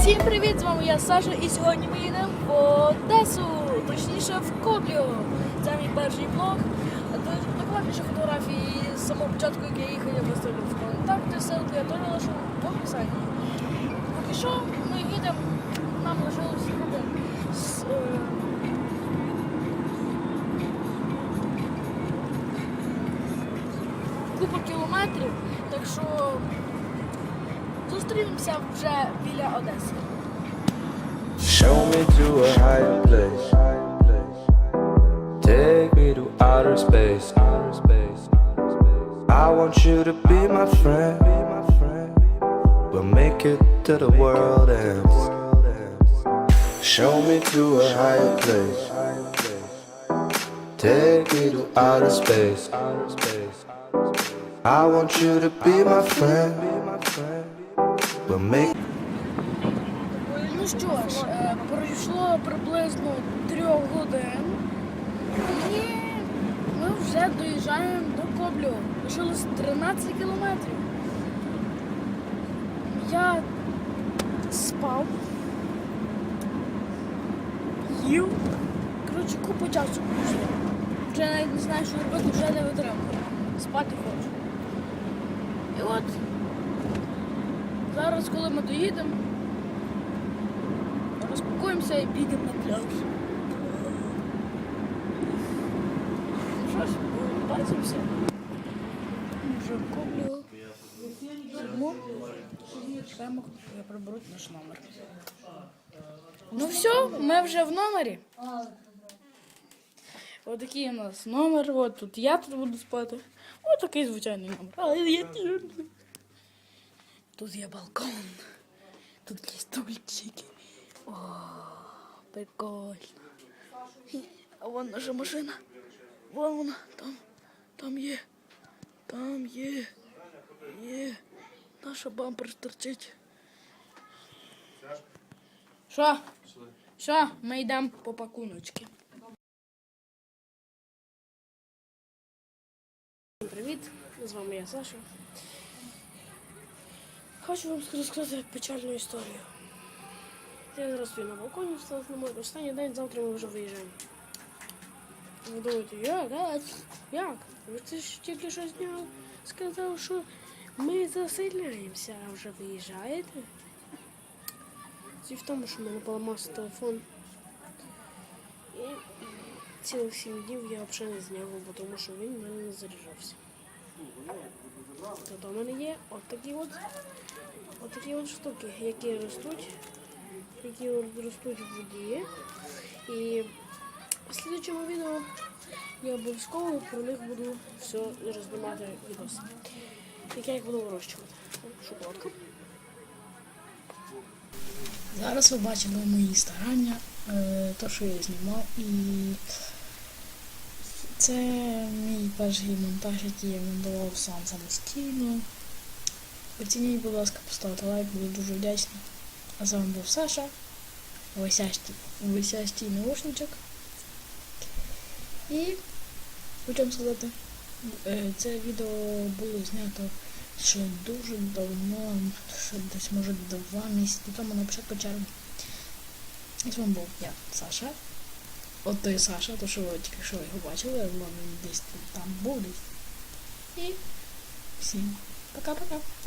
Всім привіт! З вами я Саша і сьогодні ми їдемо в Одесу, точніше в Коблю. Це мій перший блог. До- Докладніше фотографії з самого початку, як я їхав, я поставлю в контакти, ссылки я теж лишу в описанні. Поки що ми їдемо, нам лишилось кілометрів, так що зустрінемося вже біля Одеси. Show me to a higher place. Take me to outer space. I want you to be my friend. We'll make it to the world ends. Show me to a higher place. Take me to outer space. I want you to be my friend. We'll make Ну що ж, е, пройшло приблизно трьох годин. І ми вже доїжджаємо до Коблю. Лишилось 13 кілометрів. Я спав. Їв. Коротше, купу часу пройшло. Вже навіть не знаю, що робити, вже не витримую. Спати хочу. І от зараз, коли ми доїдемо, розпакуємося і підемо на пляж. Ну що ж, бачимося. Вже куплю. Сидимо. Чекаємо, я приберуть наш номер. Ну все, ми вже в номері. Ось такий у нас номер. От тут я тут буду спати. Ось такий звичайний номер. Але я. Тут є балкон. Тут є стульчики. О, прикольно. А вон наша машина. Вон вона, там, там є. Там є. Є. Наша бампер торчить. Що? Що? Ми йдемо по пакуночки. Привіт, з вами я Саша. Хочу вам розказати печальну історію. Я зараз стою на балконі, встав на мой останній день, завтра ми вже виїжджаємо. Ви думаєте, як? А, як? Ви це ж тільки що зняв. Сказав, що ми заселяємося, а вже виїжджаєте? Суть в тому, що мене поламався телефон. Цілих сім днів я взагалі не зняв, тому що він в мене не заряджався. Тобто в мене є от такі от, от такі от штуки, які ростуть, які ростуть в воді. І в слідчому відео я обов'язково про них буду все рознімати відос. Як я їх буду вирощувати. Шоколадка. Зараз ви бачили мої старання, е, то, що я знімав, і це мій перший монтаж, який я монтував сам самостійно. Оцініть, будь ласка, поставте лайк, буду дуже вдячний. А з вами був Саша, висястій, висястій наушничок. І вам сказати, е, це відео було знято ще дуже давно, ще десь може два місяці тому на початку червня. І з вами був я, Саша. От той Саша, то що ви тільки що його бачили, він десь там був десь. І всім пока-пока.